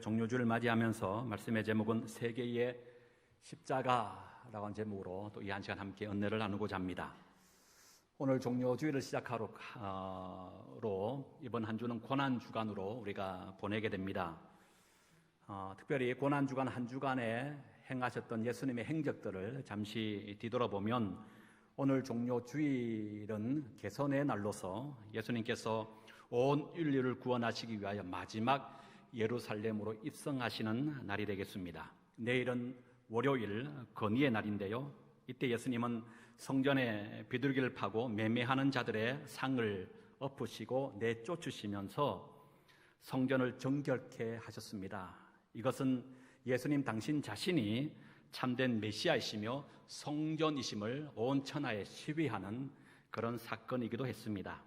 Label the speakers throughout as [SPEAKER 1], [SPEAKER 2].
[SPEAKER 1] 종료주를 맞이하면서 말씀의 제목은 세계의 십자가라고 하는 제목으로 또 이 한 시간 함께 은혜를 나누고자 합니다. 오늘 종료주일을 시작하로 로 이번 한 주는 고난 주간으로 우리가 보내게 됩니다. 어, 특별히 고난 주간 한 주간에 행하셨던 예수님의 행적들을 잠시 뒤돌아보면 오늘 종료 주일은 개선의 날로서 예수님께서 온 인류를 구원하시기 위하여 마지막 예루살렘으로 입성하시는 날이 되겠습니다. 내일은 월요일 건의의 날인데요. 이때 예수님은 성전에 비둘기를 파고 매매하는 자들의 상을 엎으시고 내쫓으시면서 성전을 정결케 하셨습니다. 이것은 예수님 당신 자신이 참된 메시아이시며 성전이심을 온 천하에 시위하는 그런 사건이기도 했습니다.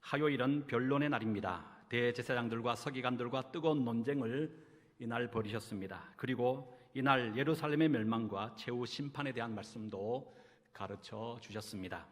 [SPEAKER 1] 화요일은 변론의 날입니다. 대제사장들과 서기관들과 뜨거운 논쟁을 이날 벌이셨습니다. 그리고 이날 예루살렘의 멸망과 최후 심판에 대한 말씀도 가르쳐 주셨습니다.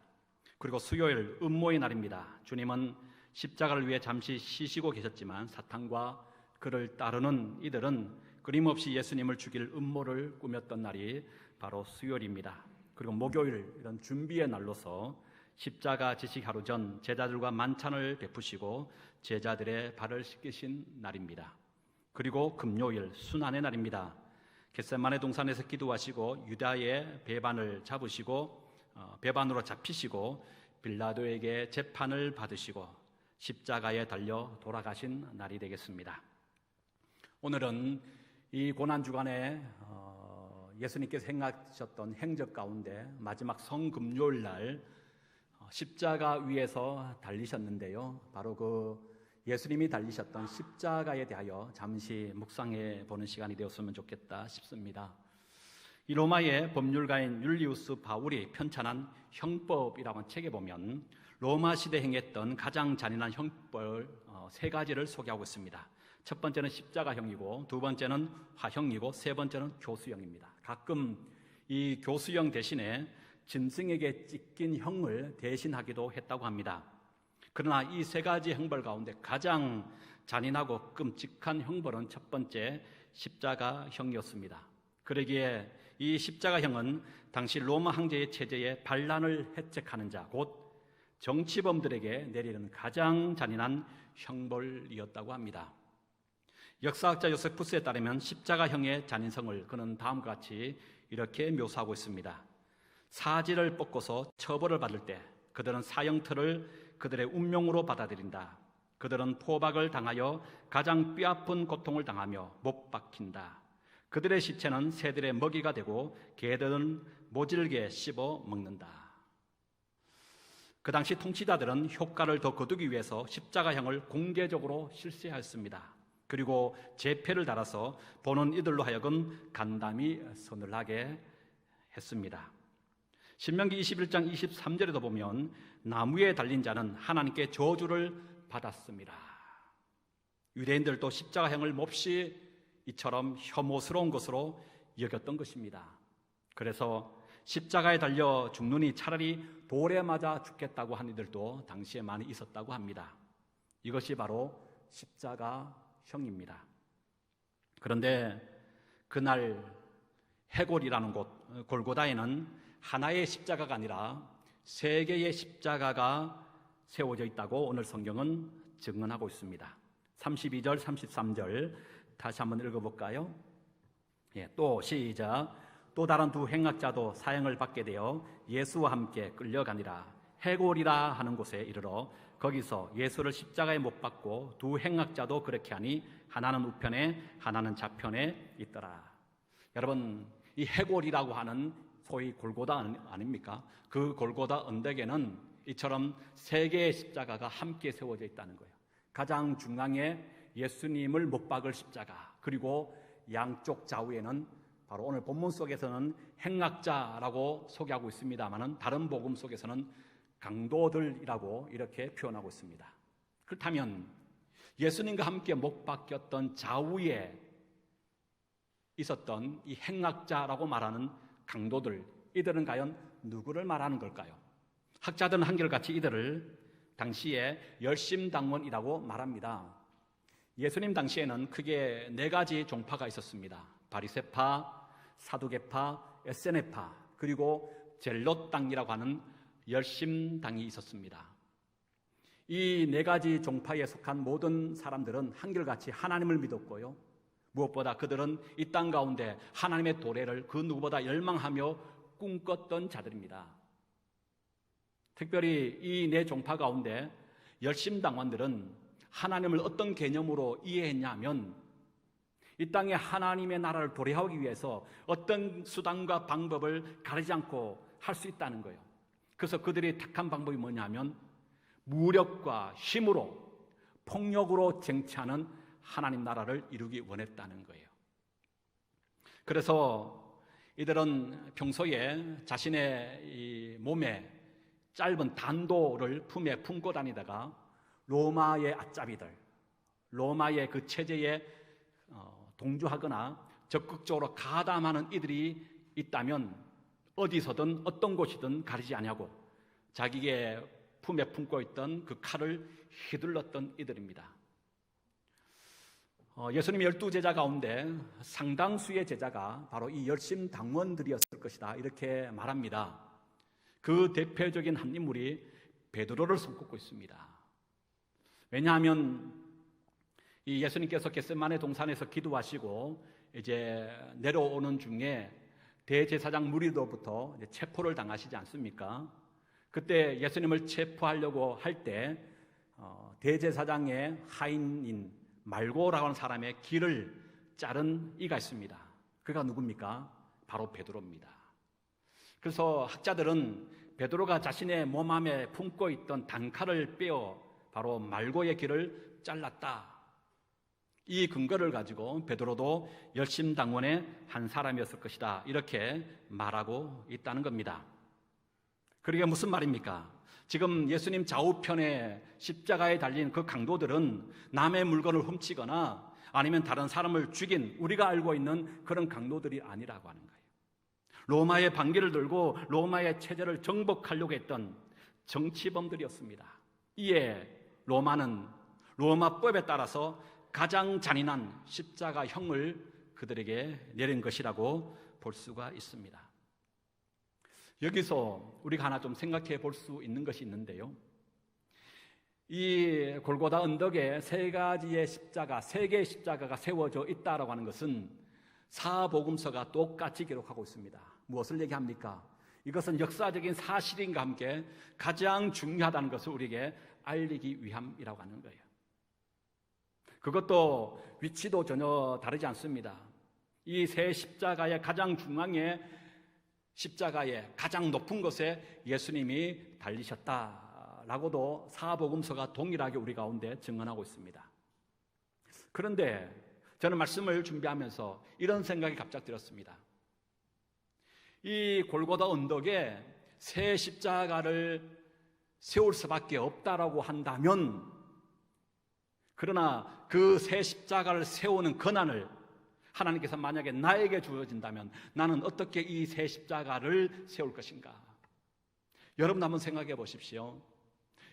[SPEAKER 1] 그리고 수요일 음모의 날입니다. 주님은 십자가를 위해 잠시 쉬시고 계셨지만 사탄과 그를 따르는 이들은 끊임없이 예수님을 죽일 음모를 꾸몄던 날이 바로 수요일입니다. 그리고 목요일 이런 준비의 날로서 십자가 지식 하루 전 제자들과 만찬을 베푸시고 제자들의 발을 씻기신 날입니다. 그리고 금요일 순환의 날입니다. 겟세만의 동산에서 기도하시고 유다의 배반을 잡으시고 어, 배반으로 잡히시고 빌라도에게 재판을 받으시고 십자가에 달려 돌아가신 날이 되겠습니다. 오늘은 이 고난 주간에 어, 예수님께서 행하셨던 행적 가운데 마지막 성금요일 날 어, 십자가 위에서 달리셨는데요. 바로 그 예수님이 달리셨던 십자가에 대하여 잠시 묵상해 보는 시간이 되었으면 좋겠다 싶습니다. 이 로마의 법률가인 율리우스 바울이 편찬한 형법이라는 책에 보면 로마 시대 행했던 가장 잔인한 형벌 어, 세 가지를 소개하고 있습니다. 첫 번째는 십자가형이고 두 번째는 화형이고 세 번째는 교수형입니다. 가끔 이 교수형 대신에 짐승에게 찢긴 형을 대신하기도 했다고 합니다. 그러나 이 세 가지 형벌 가운데 가장 잔인하고 끔찍한 형벌은 첫 번째 십자가형이었습니다. 그러기에 이 십자가형은 당시 로마 황제의 체제에 반란을 획책하는 자, 곧 정치범들에게 내리는 가장 잔인한 형벌이었다고 합니다. 역사학자 요세푸스에 따르면 십자가형의 잔인성을 그는 다음과 같이 이렇게 묘사하고 있습니다. 사지를 뽑고서 처벌을 받을 때 그들은 사형틀을 그들의 운명으로 받아들인다. 그들은 포박을 당하여 가장 뼈아픈 고통을 당하며 못 박힌다. 그들의 시체는 새들의 먹이가 되고 개들은 모질게 씹어 먹는다. 그 당시 통치자들은 효과를 더 거두기 위해서 십자가형을 공개적으로 실시하였습니다. 그리고 제패를 달아서 보는 이들로 하여금 간담이 선을 하게 했습니다. 신명기 21장 23절에도 보면 나무에 달린 자는 하나님께 저주를 받았습니다. 유대인들도 십자가형을 몹시 이처럼 혐오스러운 것으로 여겼던 것입니다. 그래서 십자가에 달려 죽느니 차라리 돌에 맞아 죽겠다고 한 이들도 당시에 많이 있었다고 합니다. 이것이 바로 십자가형입니다. 그런데 그날 해골이라는 곳 골고다에는 하나의 십자가가 아니라 세 개의 십자가가 세워져 있다고 오늘 성경은 증언하고 있습니다. 32절, 33절 다시 한번 읽어볼까요? 예, 또 시작. 또 다른 두 행악자도 사형을 받게 되어 예수와 함께 끌려가니라. 해골이라 하는 곳에 이르러 거기서 예수를 십자가에 못 박고 두 행악자도 그렇게 하니 하나는 우편에 하나는 좌편에 있더라. 여러분 이 해골이라고 하는 소위 골고다 아닙니까? 그 골고다 언덕에는 이처럼 세 개의 십자가가 함께 세워져 있다는 거예요. 가장 중앙에 예수님을 못 박을 십자가 그리고 양쪽 좌우에는 바로 오늘 본문 속에서는 행악자라고 소개하고 있습니다만은 다른 복음 속에서는 강도들이라고 이렇게 표현하고 있습니다. 그렇다면 예수님과 함께 못 박혔던 좌우에 있었던 이 행악자라고 말하는 강도들 이들은 과연 누구를 말하는 걸까요? 학자들은 한결같이 이들을 당시에 열심당원이라고 말합니다. 예수님 당시에는 크게 네 가지 종파가 있었습니다. 바리세파, 사두개파, 에세네파, 그리고 젤롯당이라고 하는 열심당이 있었습니다. 이 네 가지 종파에 속한 모든 사람들은 한결같이 하나님을 믿었고요. 무엇보다 그들은 이 땅 가운데 하나님의 도래를 그 누구보다 열망하며 꿈꿨던 자들입니다. 특별히 이네 종파 가운데 열심당원들은 하나님을 어떤 개념으로 이해했냐면 이 땅에 하나님의 나라를 도래하기 위해서 어떤 수단과 방법을 가리지 않고 할 수 있다는 거예요. 그래서 그들이 택한 방법이 뭐냐면 무력과 힘으로 폭력으로 쟁취하는 하나님 나라를 이루기 원했다는 거예요. 그래서 이들은 평소에 자신의 이 몸에 짧은 단도를 품에 품고 다니다가 로마의 아짜비들, 로마의 그 체제에 어, 동조하거나 적극적으로 가담하는 이들이 있다면 어디서든 어떤 곳이든 가리지 아니하고 자기의 품에 품고 있던 그 칼을 휘둘렀던 이들입니다. 어, 예수님 열두 제자 가운데 상당수의 제자가 바로 이 열심 당원들이었을 것이다 이렇게 말합니다. 그 대표적인 한 인물이 베드로를 손꼽고 있습니다. 왜냐하면 이 예수님께서 겟세만의 동산에서 기도하시고 이제 내려오는 중에 대제사장 무리로부터 체포를 당하시지 않습니까? 그때 예수님을 체포하려고 할때 어, 대제사장의 하인인 말고라고 하는 사람의 길을 자른 이가 있습니다. 그가 누굽니까? 바로 베드로입니다. 그래서 학자들은 베드로가 자신의 몸 안에 품고 있던 단칼을 빼어 바로 말고의 길을 잘랐다. 이 근거를 가지고 베드로도 열심당원의 한 사람이었을 것이다. 이렇게 말하고 있다는 겁니다. 그러게 무슨 말입니까? 지금 예수님 좌우편에 십자가에 달린 그 강도들은 남의 물건을 훔치거나 아니면 다른 사람을 죽인 우리가 알고 있는 그런 강도들이 아니라고 하는 거예요. 로마의 반기를 들고 로마의 체제를 정복하려고 했던 정치범들이었습니다. 이에 로마는 로마법에 따라서 가장 잔인한 십자가형을 그들에게 내린 것이라고 볼 수가 있습니다. 여기서 우리가 하나 좀 생각해 볼 수 있는 것이 있는데요. 이 골고다 언덕에 세 가지의 십자가, 세 개의 십자가가 세워져 있다라고 하는 것은 사복음서가 똑같이 기록하고 있습니다. 무엇을 얘기합니까? 이것은 역사적인 사실인과 함께 가장 중요하다는 것을 우리에게 알리기 위함이라고 하는 거예요. 그것도 위치도 전혀 다르지 않습니다. 이 세 십자가의 가장 중앙에 십자가의 가장 높은 곳에 예수님이 달리셨다라고도 사복음서가 동일하게 우리 가운데 증언하고 있습니다. 그런데 저는 말씀을 준비하면서 이런 생각이 갑자기 들었습니다. 이 골고다 언덕에 새 십자가를 세울 수밖에 없다라고 한다면 그러나 그 새 십자가를 세우는 권한을 하나님께서 만약에 나에게 주어진다면 나는 어떻게 이 새 십자가를 세울 것인가? 여러분 한번 생각해 보십시오.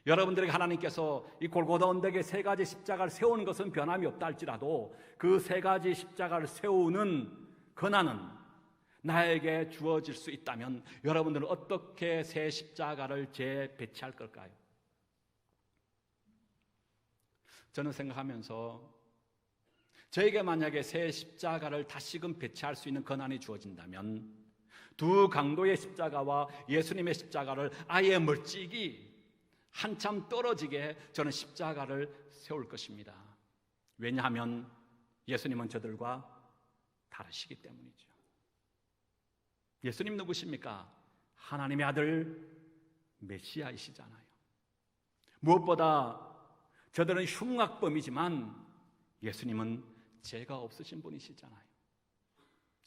[SPEAKER 1] 여러분들에게 하나님께서 이 골고다 언덕에 세 가지 십자가를 세우는 것은 변함이 없다 할지라도 그 세 가지 십자가를 세우는 권한은 나에게 주어질 수 있다면 여러분들은 어떻게 새 십자가를 재배치할 걸까요? 저는 생각하면서 저에게 만약에 새 십자가를 다시금 배치할 수 있는 권한이 주어진다면 두 강도의 십자가와 예수님의 십자가를 아예 멀찍이 한참 떨어지게 저는 십자가를 세울 것입니다. 왜냐하면 예수님은 저들과 다르시기 때문이죠. 예수님 누구십니까? 하나님의 아들 메시아이시잖아요. 무엇보다 저들은 흉악범이지만 예수님은 죄가 없으신 분이시잖아요.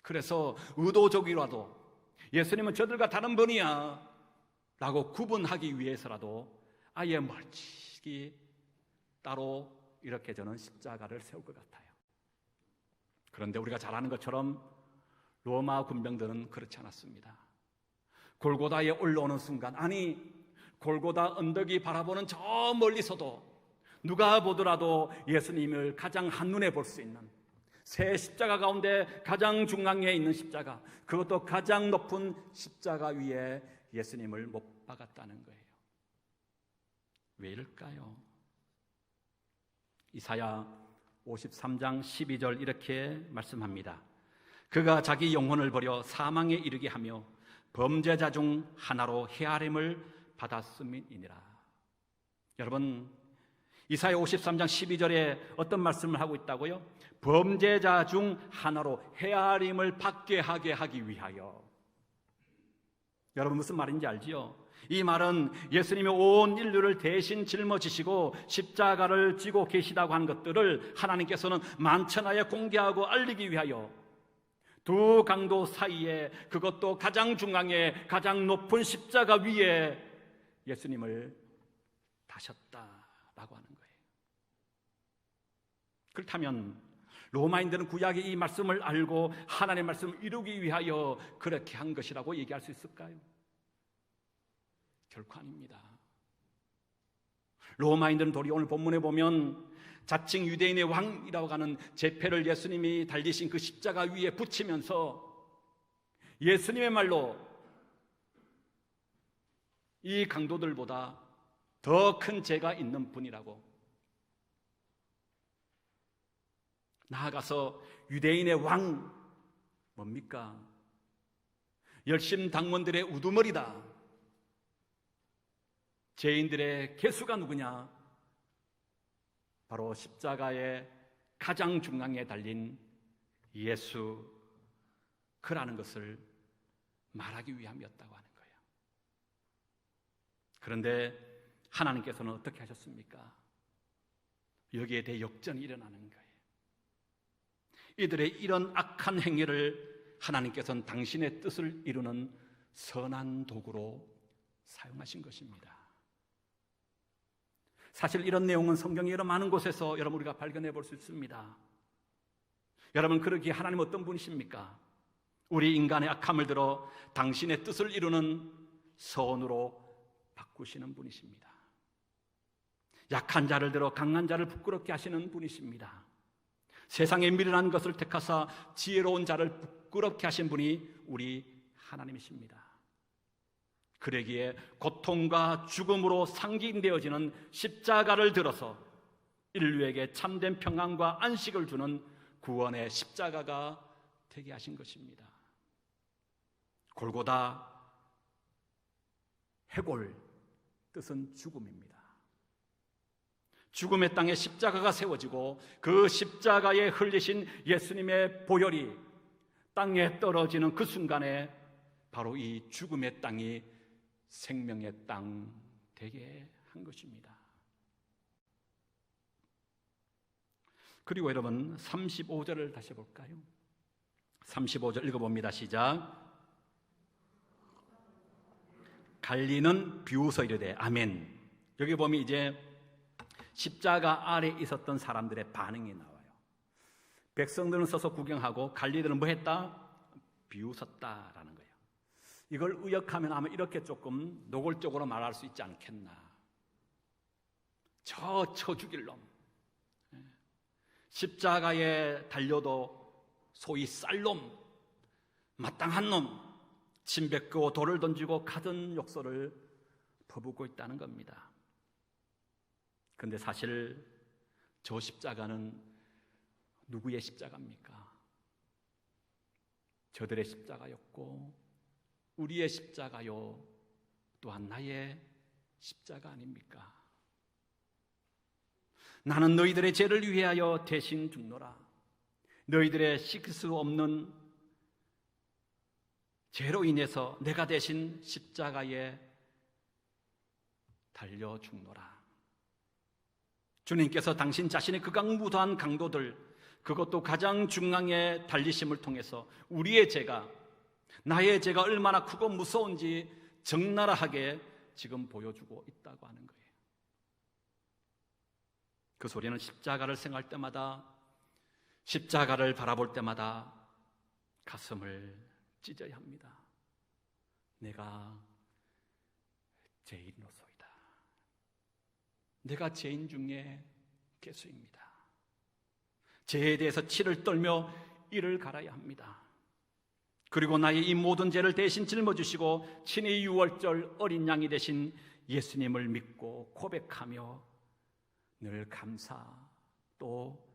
[SPEAKER 1] 그래서 의도적이라도 예수님은 저들과 다른 분이야 라고 구분하기 위해서라도 아예 멀찍이 따로 이렇게 저는 십자가를 세울 것 같아요. 그런데 우리가 잘 아는 것처럼 로마 군병들은 그렇지 않았습니다. 골고다에 올라오는 순간, 아니, 골고다 언덕이 바라보는 저 멀리서도 누가 보더라도 예수님을 가장 한눈에 볼 수 있는 새 십자가 가운데 가장 중앙에 있는 십자가, 그것도 가장 높은 십자가 위에 예수님을 못 박았다는 거예요. 왜 이럴까요? 이사야 53장 12절 이렇게 말씀합니다. 그가 자기 영혼을 버려 사망에 이르게 하며 범죄자 중 하나로 헤아림을 받았음이니라. 여러분, 이사야 53장 12절에 어떤 말씀을 하고 있다고요? 범죄자 중 하나로 헤아림을 받게 하게 하기 위하여. 여러분 무슨 말인지 알지요? 이 말은 예수님이 온 인류를 대신 짊어지시고 십자가를 지고 계시다고 한 것들을 하나님께서는 만천하에 공개하고 알리기 위하여 두 강도 사이에 그것도 가장 중앙에 가장 높은 십자가 위에 예수님을 다셨다라고 하는. 그렇다면 로마인들은 구약의 이 말씀을 알고 하나님의 말씀을 이루기 위하여 그렇게 한 것이라고 얘기할 수 있을까요? 결코 아닙니다. 로마인들은 도리 오늘 본문에 보면 자칭 유대인의 왕이라고 하는 제패를 예수님이 달리신 그 십자가 위에 붙이면서 예수님의 말로 이 강도들보다 더 큰 죄가 있는 분이라고 나아가서 유대인의 왕 뭡니까? 열심 당원들의 우두머리다. 죄인들의 개수가 누구냐? 바로 십자가의 가장 중앙에 달린 예수 그라는 것을 말하기 위함이었다고 하는 거예요. 그런데 하나님께서는 어떻게 하셨습니까? 여기에 대해 역전이 일어나는 거예요. 이들의 이런 악한 행위를 하나님께서는 당신의 뜻을 이루는 선한 도구로 사용하신 것입니다. 사실 이런 내용은 성경의 여러 많은 곳에서 여러분 우리가 발견해 볼 수 있습니다. 여러분 그러기에 하나님 어떤 분이십니까? 우리 인간의 악함을 들어 당신의 뜻을 이루는 선으로 바꾸시는 분이십니다. 약한 자를 들어 강한 자를 부끄럽게 하시는 분이십니다. 세상에 미련한 것을 택하사 지혜로운 자를 부끄럽게 하신 분이 우리 하나님이십니다. 그러기에 고통과 죽음으로 상징되어지는 십자가를 들어서 인류에게 참된 평안과 안식을 주는 구원의 십자가가 되게 하신 것입니다. 골고다 해골 뜻은 죽음입니다. 죽음의 땅에 십자가가 세워지고 그 십자가에 흘리신 예수님의 보혈이 땅에 떨어지는 그 순간에 바로 이 죽음의 땅이 생명의 땅 되게 한 것입니다. 그리고 여러분 35절을 다시 볼까요? 35절 읽어봅니다. 시작. 갈리는 비웃어 이르되 아멘. 여기 보면 이제 십자가 아래 있었던 사람들의 반응이 나와요. 백성들은 서서 구경하고 갈리들은 뭐 했다? 비웃었다라는 거예요. 이걸 의역하면 아마 이렇게 조금 노골적으로 말할 수 있지 않겠나. 저, 쳐 죽일 놈. 예. 십자가에 달려도 소위 쌀놈, 마땅한 놈, 침 뱉고 돌을 던지고 가든 욕설을 퍼붓고 있다는 겁니다. 근데 사실 저 십자가는 누구의 십자가입니까? 저들의 십자가였고 우리의 십자가요 또한 나의 십자가 아닙니까? 나는 너희들의 죄를 위하여 대신 죽노라. 너희들의 씻을 수 없는 죄로 인해서 내가 대신 십자가에 달려 죽노라. 주님께서 당신 자신의 극악무도한 강도들, 그것도 가장 중앙에 달리심을 통해서 우리의 죄가, 나의 죄가 얼마나 크고 무서운지 적나라하게 지금 보여주고 있다고 하는 거예요. 그 소리는 십자가를 생각할 때마다, 십자가를 바라볼 때마다 가슴을 찢어야 합니다. 내가 죄인으로서 내가 죄인 중에 개수입니다. 죄에 대해서 치를 떨며 이를 갈아야 합니다. 그리고 나의 이 모든 죄를 대신 짊어주시고 친히 유월절 어린 양이 되신 예수님을 믿고 고백하며 늘 감사 또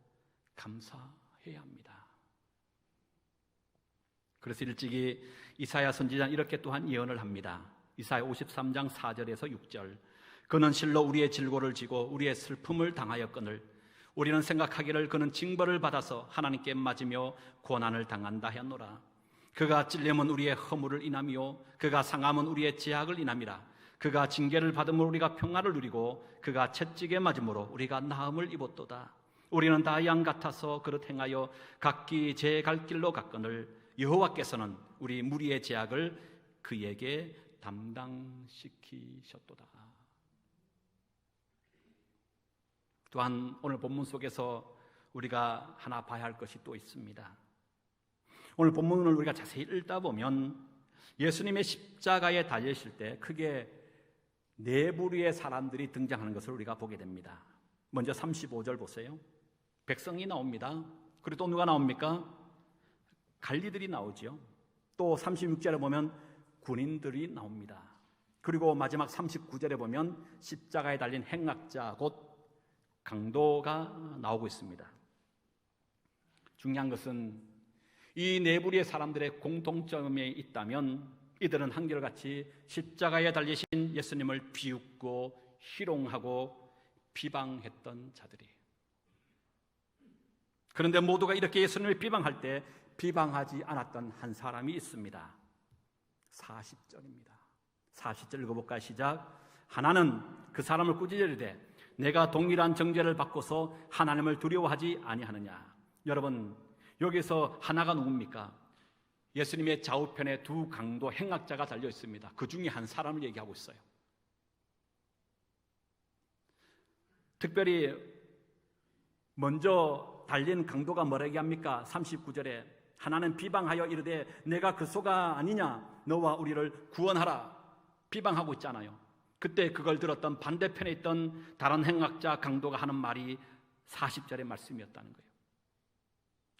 [SPEAKER 1] 감사해야 합니다. 그래서 일찍이 이사야 선지자는 이렇게 또한 예언을 합니다. 이사야 53장 4절에서 6절. 그는 실로 우리의 질고를 지고 우리의 슬픔을 당하였거늘 우리는 생각하기를 그는 징벌을 받아서 하나님께 맞으며 고난을 당한다 하였노라. 그가 찔림은 우리의 허물을 인하며 그가 상함은 우리의 제약을 인함이라. 그가 징계를 받음으로 우리가 평화를 누리고 그가 채찍에 맞음으로 우리가 나음을 입었도다. 우리는 다 양 같아서 그릇 행하여 각기 제 갈 길로 갔거늘 여호와께서는 우리 무리의 제약을 그에게 담당시키셨도다. 또한 오늘 본문 속에서 우리가 하나 봐야 할 것이 또 있습니다. 오늘 본문을 우리가 자세히 읽다 보면 예수님의 십자가에 달리실 때 크게 네 부류의 사람들이 등장하는 것을 우리가 보게 됩니다. 먼저 35절 보세요. 백성이 나옵니다. 그리고 또 누가 나옵니까? 관리들이 나오죠. 또 36절에 보면 군인들이 나옵니다. 그리고 마지막 39절에 보면 십자가에 달린 행악자 곧 강도가 나오고 있습니다. 중요한 것은 이 내부리의 사람들의 공통점이 있다면 이들은 한결같이 십자가에 달리신 예수님을 비웃고 희롱하고 비방했던 자들이. 그런데 모두가 이렇게 예수님을 비방할 때 비방하지 않았던 한 사람이 있습니다. 40절입니다. 40절 읽어볼까요? 시작. 하나는 그 사람을 꾸짖으되 내가 동일한 정죄를 받고서 하나님을 두려워하지 아니하느냐. 여러분 여기서 하나가 누굽니까? 예수님의 좌우편에 두 강도 행악자가 달려 있습니다. 그 중에 한 사람을 얘기하고 있어요. 특별히 먼저 달린 강도가 뭐라 얘기합니까? 39절에 하나는 비방하여 이르되 내가 그 소가 아니냐 너와 우리를 구원하라 비방하고 있잖아요. 그때 그걸 들었던 반대편에 있던 다른 행악자 강도가 하는 말이 40절의 말씀이었다는 거예요.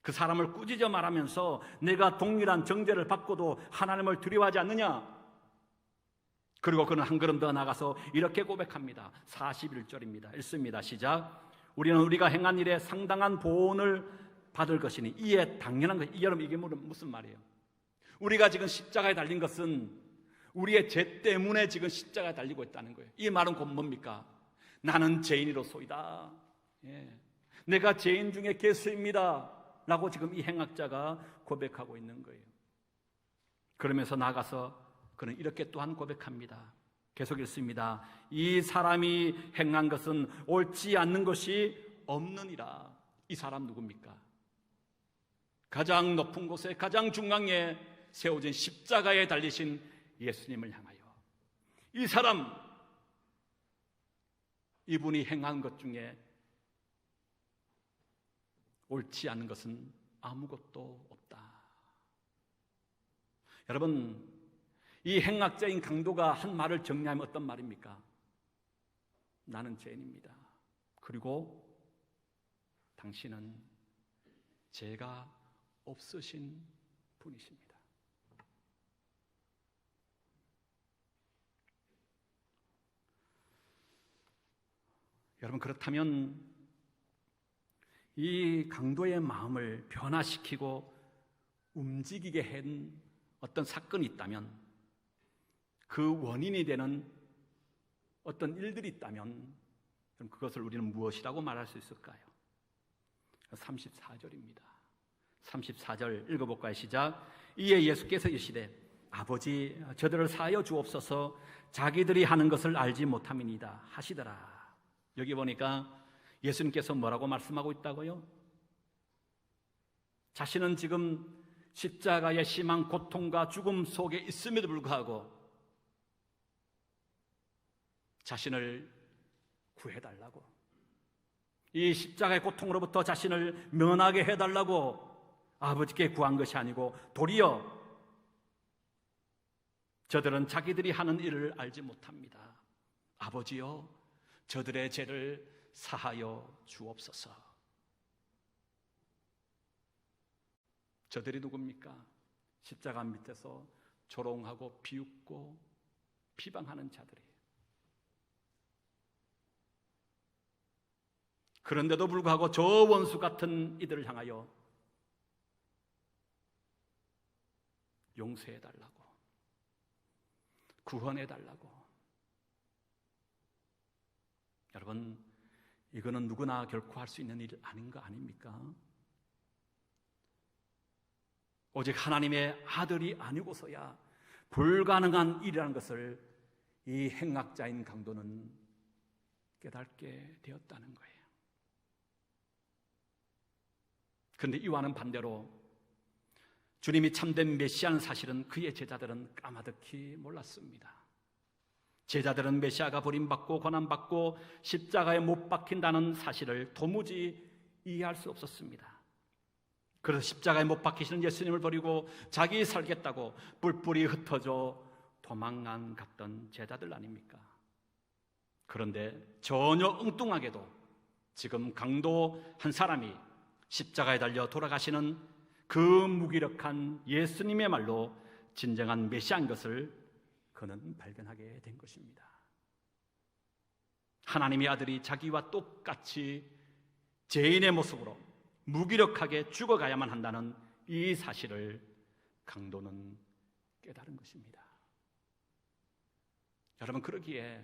[SPEAKER 1] 그 사람을 꾸짖어 말하면서 내가 동일한 정죄를 받고도 하나님을 두려워하지 않느냐? 그리고 그는 한 걸음 더 나가서 이렇게 고백합니다. 41절입니다. 읽습니다. 시작. 우리는 우리가 행한 일에 상당한 보온을 받을 것이니 이에 당연한 것. 여러분 이게 무슨 말이에요? 우리가 지금 십자가에 달린 것은 우리의 죄 때문에 지금 십자가에 달리고 있다는 거예요. 이 말은 곧 뭡니까? 나는 죄인으로소이다. 예. 내가 죄인 중에 개수입니다. 라고 지금 이 행악자가 고백하고 있는 거예요. 그러면서 나가서 그는 이렇게 또한 고백합니다. 계속 읽습니다. 이 사람이 행한 것은 옳지 않는 것이 없느니라. 이 사람 누굽니까? 가장 높은 곳에 가장 중앙에 세워진 십자가에 달리신 예수님을 향하여 이 사람 이분이 행한 것 중에 옳지 않은 것은 아무것도 없다. 여러분, 이 행악자인 강도가 한 말을 정리하면 어떤 말입니까? 나는 죄인입니다. 그리고 당신은 죄가 없으신 분이십니다. 여러분, 그렇다면 이 강도의 마음을 변화시키고 움직이게 한 어떤 사건이 있다면 그 원인이 되는 어떤 일들이 있다면 그럼 그것을 우리는 무엇이라고 말할 수 있을까요? 34절입니다. 34절 읽어볼까요? 시작. 이에 예수께서 이시되 아버지 저들을 사하여 주옵소서 자기들이 하는 것을 알지 못함이니다 하시더라. 여기 보니까 예수님께서 뭐라고 말씀하고 있다고요? 자신은 지금 십자가의 심한 고통과 죽음 속에 있음에도 불구하고 자신을 구해달라고 이 십자가의 고통으로부터 자신을 면하게 해달라고 아버지께 구한 것이 아니고 도리어 저들은 자기들이 하는 일을 알지 못합니다. 아버지요, 저들의 죄를 사하여 주옵소서. 저들이 누굽니까? 십자가 밑에서 조롱하고 비웃고 비방하는 자들이. 그런데도 불구하고 저 원수 같은 이들을 향하여 용서해 달라고 구원해 달라고 여러분 이거는 누구나 결코 할 수 있는 일 아닌 거 아닙니까? 오직 하나님의 아들이 아니고서야 불가능한 일이라는 것을 이 행악자인 강도는 깨닫게 되었다는 거예요. 그런데 이와는 반대로 주님이 참된 메시아는 사실은 그의 제자들은 까마득히 몰랐습니다. 제자들은 메시아가 버림받고 고난받고 십자가에 못 박힌다는 사실을 도무지 이해할 수 없었습니다. 그래서 십자가에 못 박히시는 예수님을 버리고 자기 살겠다고 뿔뿔이 흩어져 도망간 갔던 제자들 아닙니까? 그런데 전혀 엉뚱하게도 지금 강도 한 사람이 십자가에 달려 돌아가시는 그 무기력한 예수님의 말로 진정한 메시아인 것을 그는 발견하게 된 것입니다. 하나님의 아들이 자기와 똑같이 죄인의 모습으로 무기력하게 죽어가야만 한다는 이 사실을 강도는 깨달은 것입니다. 여러분, 그러기에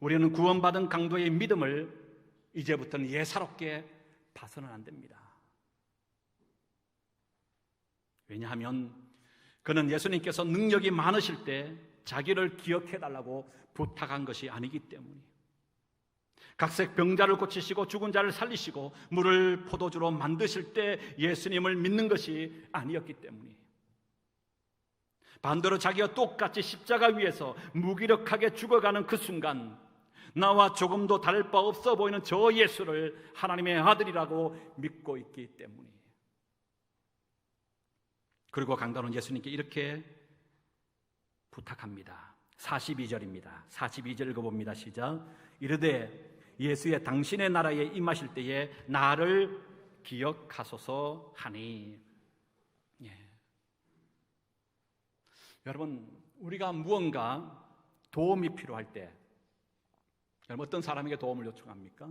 [SPEAKER 1] 우리는 구원받은 강도의 믿음을 이제부터는 예사롭게 봐서는 안 됩니다. 왜냐하면 그는 예수님께서 능력이 많으실 때 자기를 기억해 달라고 부탁한 것이 아니기 때문이에요. 각색 병자를 고치시고 죽은 자를 살리시고 물을 포도주로 만드실 때 예수님을 믿는 것이 아니었기 때문이에요. 반대로 자기가 똑같이 십자가 위에서 무기력하게 죽어가는 그 순간 나와 조금도 다를 바 없어 보이는 저 예수를 하나님의 아들이라고 믿고 있기 때문이에요. 그리고 강단은 예수님께 이렇게 부탁합니다. 42절입니다. 42절 읽어봅니다. 시작. 이르되 예수의 당신의 나라에 임하실 때에 나를 기억하소서 하니. 예. 여러분, 우리가 무언가 도움이 필요할 때, 여러분 어떤 사람에게 도움을 요청합니까?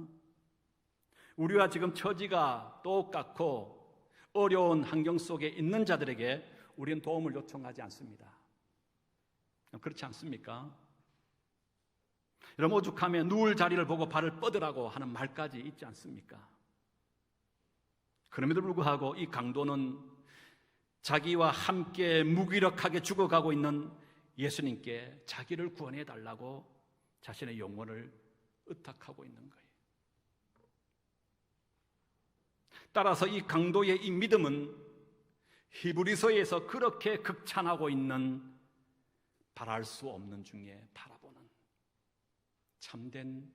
[SPEAKER 1] 우리와 지금 처지가 똑같고 어려운 환경 속에 있는 자들에게 우리는 도움을 요청하지 않습니다. 그렇지 않습니까? 여러분 오죽하면 누울 자리를 보고 발을 뻗으라고 하는 말까지 있지 않습니까? 그럼에도 불구하고 이 강도는 자기와 함께 무기력하게 죽어가고 있는 예수님께 자기를 구원해 달라고 자신의 영혼을 의탁하고 있는 거예요. 따라서 이 강도의 이 믿음은 히브리서에서 그렇게 극찬하고 있는 바랄 수 없는 중에 바라보는 참된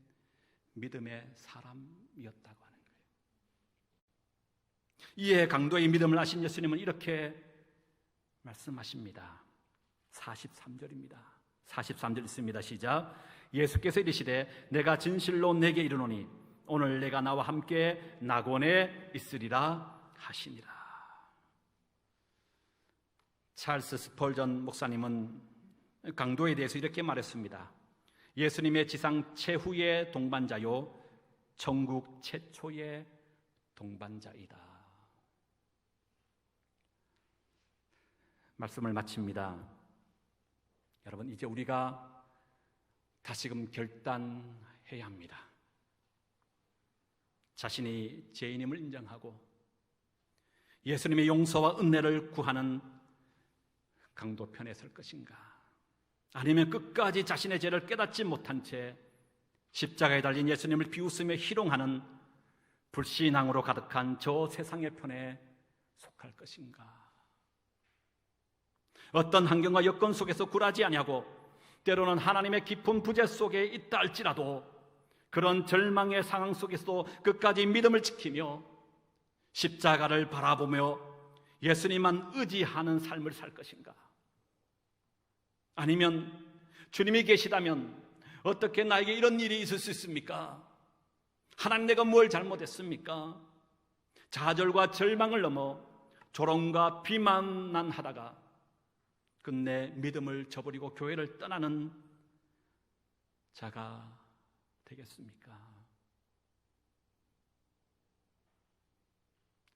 [SPEAKER 1] 믿음의 사람이었다고 하는 거예요. 이에 강도의 믿음을 아신 예수님은 이렇게 말씀하십니다. 43절입니다. 43절 있습니다. 시작. 예수께서 이르시되 내가 진실로 내게 이르노니 오늘 내가 나와 함께 낙원에 있으리라 하시니라. 찰스 스펄전 목사님은 강도에 대해서 이렇게 말했습니다. 예수님의 지상 최후의 동반자요, 천국 최초의 동반자이다. 말씀을 마칩니다. 여러분, 이제 우리가 다시금 결단해야 합니다. 자신이 죄인임을 인정하고 예수님의 용서와 은혜를 구하는 강도 편에 설 것인가? 아니면 끝까지 자신의 죄를 깨닫지 못한 채 십자가에 달린 예수님을 비웃으며 희롱하는 불신앙으로 가득한 저 세상의 편에 속할 것인가? 어떤 환경과 여건 속에서 굴하지 아니하고 때로는 하나님의 깊은 부재 속에 있다 할지라도 그런 절망의 상황 속에서도 끝까지 믿음을 지키며 십자가를 바라보며 예수님만 의지하는 삶을 살 것인가? 아니면 주님이 계시다면 어떻게 나에게 이런 일이 있을 수 있습니까? 하나님 내가 뭘 잘못했습니까? 좌절과 절망을 넘어 조롱과 비만난 하다가 끝내 믿음을 저버리고 교회를 떠나는 자가 되겠습니까?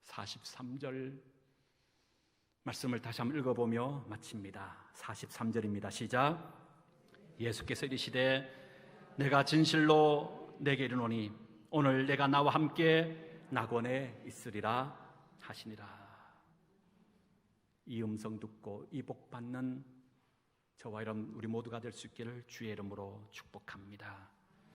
[SPEAKER 1] 43절 말씀을 다시 한번 읽어보며 마칩니다. 43절입니다. 시작. 예수께서 이르시되 내가 진실로 내게 이르노니 오늘 내가 나와 함께 낙원에 있으리라 하시니라. 이 음성 듣고 이 복 받는 저와 여러분 우리 모두가 될 수 있기를 주의 이름으로 축복합니다.